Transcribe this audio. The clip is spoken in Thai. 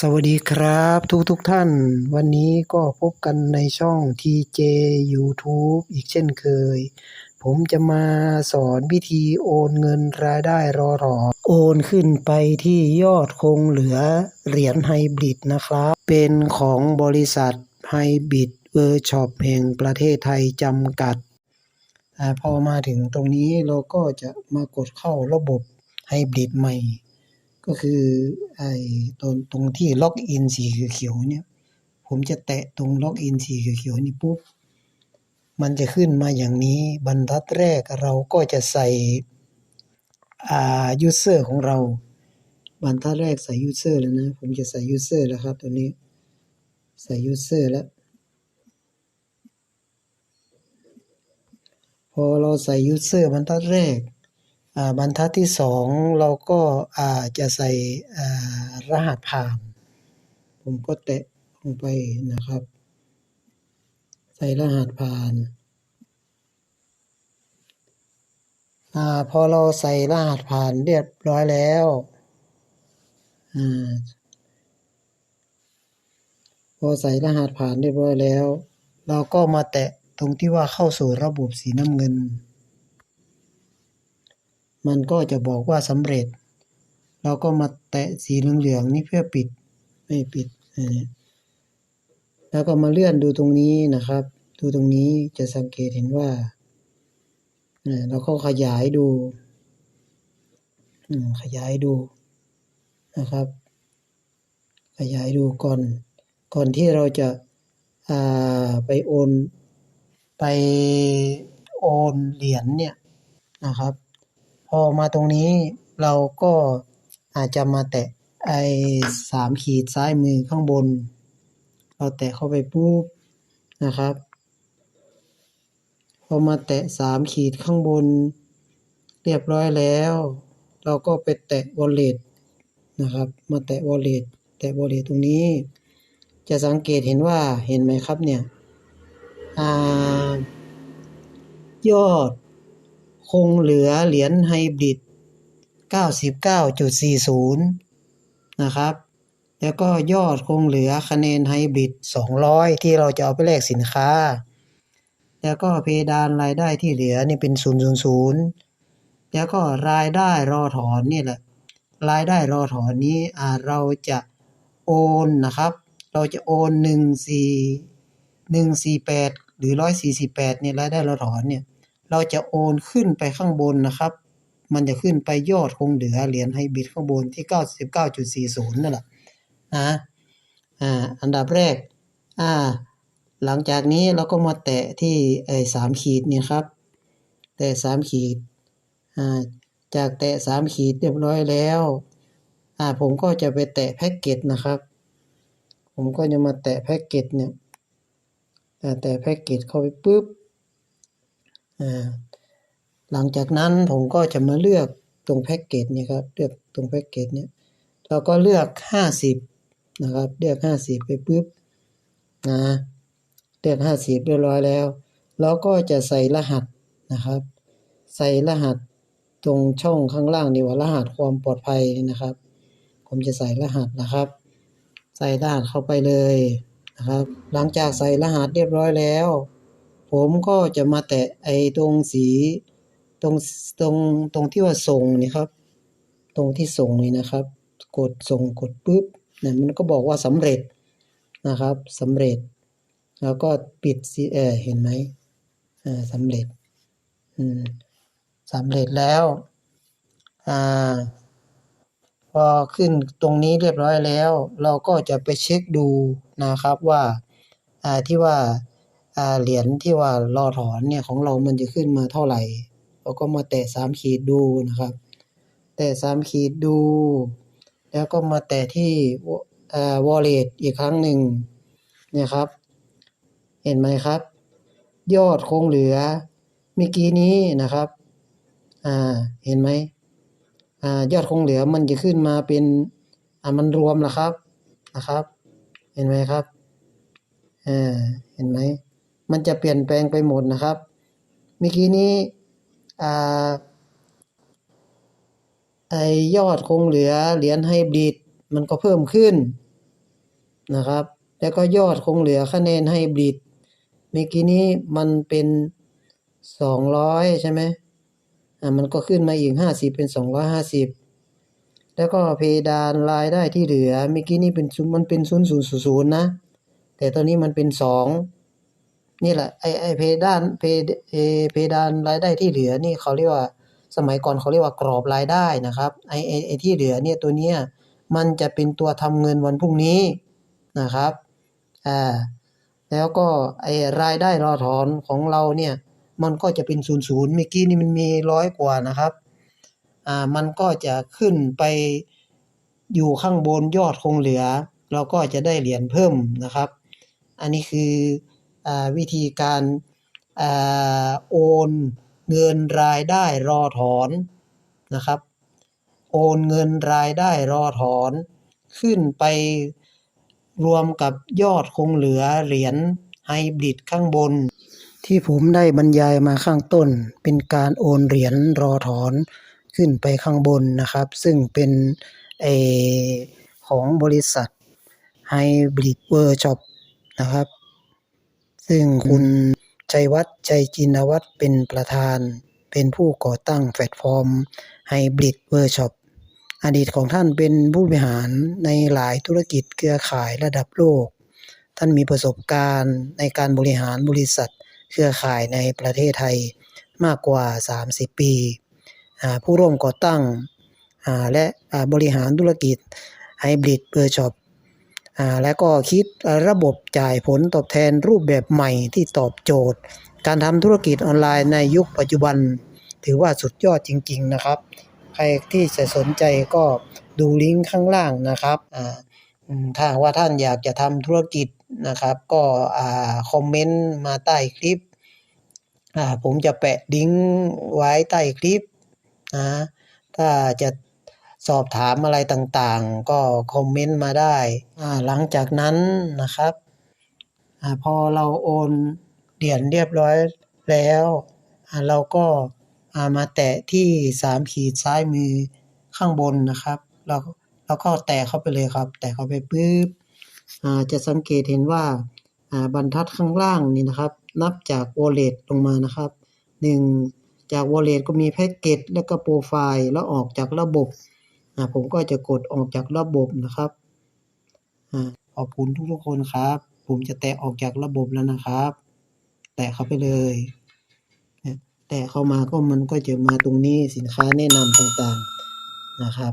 สวัสดีครับทุกทุกท่าน วันนี้ก็พบกันในช่อง TJ YouTube อีกเช่นเคย ผมจะมาสอนวิธีโอนเงินรายได้รอรอ โอนขึ้นไปที่ยอดคงเหลือเหรียญไฮบริดนะครับ เป็นของบริษัทไฮบริดเวอร์ช็อปแห่งประเทศไทยจำกัดอพอมาถึงตรงนี้เราก็จะมากดเข้าระบบไฮบริดใหม่ ก็คือไอ้ตรงตรงที่ล็อกอินสีเขียวเนี่ย ผมจะแตะตรงล็อกอินสีเขียวนี่ปุ๊บ มันจะขึ้นมาอย่างนี้บรรทัดแรกเราก็จะใส่อ่า user ของเราบรรทัดแรกใส่ user แล้วนะ ผมจะใส่ user แล้วครับตัวนี้ ใส่ user แล้ว พอเราใส่ user บรรทัดแรก บรรทัดที่สองเราก็จะใส่รหัสผ่าน ผมก็แตะลงไปนะครับ ใส่รหัสผ่านอพอเราใส่รหัสผ่านเรียบร้อยแล้วอพอใส่รหัสผ่านเรียบร้อยแล้ว เราก็มาแตะตรงที่ว่าเข้าสู่ระบบสีน้ำเงิน มันก็จะบอกว่าสำเร็จ เราก็มาแตะสีเหลืองๆนี่เพื่อปิดไม่ปิดแล้วก็มาเลื่อนดูตรงนี้นะครับ ดูตรงนี้จะสังเกตเห็นว่าเราก็ขยายดูขยายดูนะครับ ขยายดูก่อน ก่อนที่เราจะาไปโอน ไปโอนเหรียญเนี่ยนะครับ อมาตรงนี้เราก็อาจจะมาแตะไอ้สามขีดซ้ายมือข้างบน เราแตะเข้าไปปุ๊บนะครับพอมาแตะสามขีดข้างบน เรียบร้อยแล้ว เราก็ไปแตะ wallet นะครับ มาแตะ wallet แตะ wallet ตรงนี้ จะสังเกตเห็นว่าเห็นไหมครับเนี่ยอยอด คงเหลือเหรียญไฮบริด 99.40 นะครับ แล้วก็ยอดคงเหลือคะแนนไฮบริด 200 ที่เราจะเอาไปแลกสินค้า แล้วก็เพดานรายได้ที่เหลือนี่เป็น 000 แล้วก็รายได้รอถอนนี่แหละ รายได้รอถอนนี้อ่าเราจะโอนนะครับ เราจะโอน14 148 หรือ 148เนี่ยรายได้รอถอนเนี่ย เราจะโอนขึ้นไปข้างบนนะครับ มันจะขึ้นไปยอดคงเหลือเหรียญไฮบริดข้างบนที่ 99.40 นั่นแหละนะอ่าอันดับแรกอ่าหลังจากนี้เราก็มาแตะที่ไอ้สามขีดนี่ครับ แตะสามขีดอ่าจากแตะสามขีดเรียบร้อยแล้วอ่าผมก็จะไปแตะแพ็กเกจนะครับ ผมก็จะมาแตะแพ็กเกจเนี่ยแตะแพ็กเกจเข้าไปปุ๊บ หลังจากนั้นผมก็จะมาเลือกตรงแพ็กเกจนี่ครับ เลือกตรงแพ็กเกจเนี่ยเราก็เลือกห้าสิบนะครับ เลือกห้าสิบไปปุ๊บนะเลือกห้าสิบเรียบร้อยแล้ว เราก็จะใส่รหัสนะครับ ใส่รหัสตรงช่องข้างล่างนี่ว่ารหัสความปลอดภัยนะครับ ผมจะใส่รหัสนะครับ ใส่รหัสเข้าไปเลยนะครับ หลังจากใส่รหัสเรียบร้อยแล้ว ผมก็จะมาแตะไอ้ตรงสีตรงตรงตรงที่ว่าส่งนี่ครับ ตรงที่ส่งนี่นะครับ กดส่งกดปุ๊บเนี่ยมันก็บอกว่าสำเร็จนะครับสำเร็จ แล้วก็ปิดสีเออเห็นไหมอ่าสำเร็จอืมสำเร็จแล้วอ่าพอขึ้นตรงนี้เรียบร้อยแล้ว เราก็จะไปเช็คดูนะครับว่าอ่าที่ว่า เหรียญที่ว่ารอถอนเนี่ยของเรามันจะขึ้นมาเท่าไหร่ เราก็มาแตะสามขีดดูนะครับ แตะสามขีดดู แล้วก็มาแตะที่อ่า wallet อีกครั้งหนึ่งเนี่ยครับ เห็นไหมครับ ยอดคงเหลือเมื่อกี้นี้นะครับ อ่า เห็นไหมอ่า ยอดคงเหลือมันจะขึ้นมาเป็น อ่า มันรวมแล้วครับ นะครับ เห็นไหมครับ อ่า เห็นไหม มันจะเปลี่ยนแปลงไปหมดนะครับเมื่อกี้นี้ไอยอดคงเหลือเหรียญไฮบริดมันก็เพิ่มขึ้นนะครับ แล้วก็ยอดคงเหลือคะแนนไฮบริดเมื่อกี้นี้มันเป็นสองร้อยใช่ไหมอ่ามันก็ขึ้นมาอีกห้าสิบเป็นสองร้อยห้าสิบแล้วก็เพดานรายได้ที่เหลือเมื่อกี้นี้เป็นมันเป็นศูนย์ศูนย์ศูนย์นะ แต่ตอนนี้มันเป็นสอง นี่แหละไอไอเพดานเพเอเพดานรายได้ที่เหลือนี่เขาเรียกว่าสมัยก่อนเขาเรียกว่ากรอบรายได้นะครับไอไอไอที่เหลือเนี่ยตัวเนี้ยมันจะเป็นตัวทำเงินวันพรุ่งนี้นะครับอ่าแล้วก็ไอรายได้รอถอนของเราเนี่ยมันก็จะเป็นศูนย์ศูนย์เมื่อกี้นี่มันมีร้อยกว่านะครับอ่ามันก็จะขึ้นไปอยู่ข้างบนยอดคงเหลือ เราก็จะได้เหรียญเพิ่มนะครับ อันนี้คือ วิธีการอโอนเงินรายได้รอถอนนะครับ โอนเงินรายได้รอถอน ขึ้นไปรวมกับยอดคงเหลือเหรียญไฮบริดข้างบน ที่ผมได้บรรยายมาข้างต้น เป็นการโอนเหรียญรอถอนขึ้นไปข้างบนนะครับ ซึ่งเป็นเออของบริษัทไฮบริดเวอร์ช็อปนะครับ ซึ่งคุณชัยวัฒน์ชัยจินวัฒน์เป็นประธาน เป็นผู้ก่อตั้งแพลตฟอร์มไฮบริดเวอร์ช็อปอดีตของท่านเป็นผู้บริหารในหลายธุรกิจเครือข่ายระดับโลก ท่านมีประสบการณ์ในการบริหารบริษัทเครือข่ายในประเทศไทยมากกว่า 30 ปี ผู้ร่วมก่อตั้งและบริหารธุรกิจไฮบริดเวอร์ช็อปอ่า และก็คิดระบบจ่ายผลตอบแทนรูปแบบใหม่ที่ตอบโจทย์ การทำธุรกิจออนไลน์ในยุคปัจจุบัน ถือว่าสุดยอดจริง ๆ นะครับ ใครที่จะสนใจก็ดูลิงก์ข้างล่างนะครับถ้าว่าท่านอยากจะทำธุรกิจนะครับ ก็คอมเมนต์มาใต้คลิป ผมจะแปะลิงก์ไว้ใต้คลิปนะถ้าจะ สอบถามอะไรต่างๆ ก็คอมเมนต์มาได้ หลังจากนั้นนะครับอพอเราโอนเหรียญเรียบร้อยแล้ว เราก็ามาแตะที่สามขีดซ้ายมือข้างบนนะครับเราเราก็แตะเข้าไปเลยครับ แตะเข้าไปปุ๊บจะสังเกตเห็นว่าบรรทัดข้างล่างนี่นะครับ นับจาก wallet ลงมานะครับหนึ่งจาก wallet ก็มีแพ็กเกจแล้วก็โปรไฟล์แล้วออกจากระบบ ผมก็จะกดออกจากระบบนะครับขอบคุณทุกๆคนครับ ผมจะแตะออกจากระบบแล้วนะครับ แตะเข้าไปเลยเนี่ยแตะเข้ามาก็มันก็จะมาตรงนี้สินค้าแนะนำต่างๆนะครับ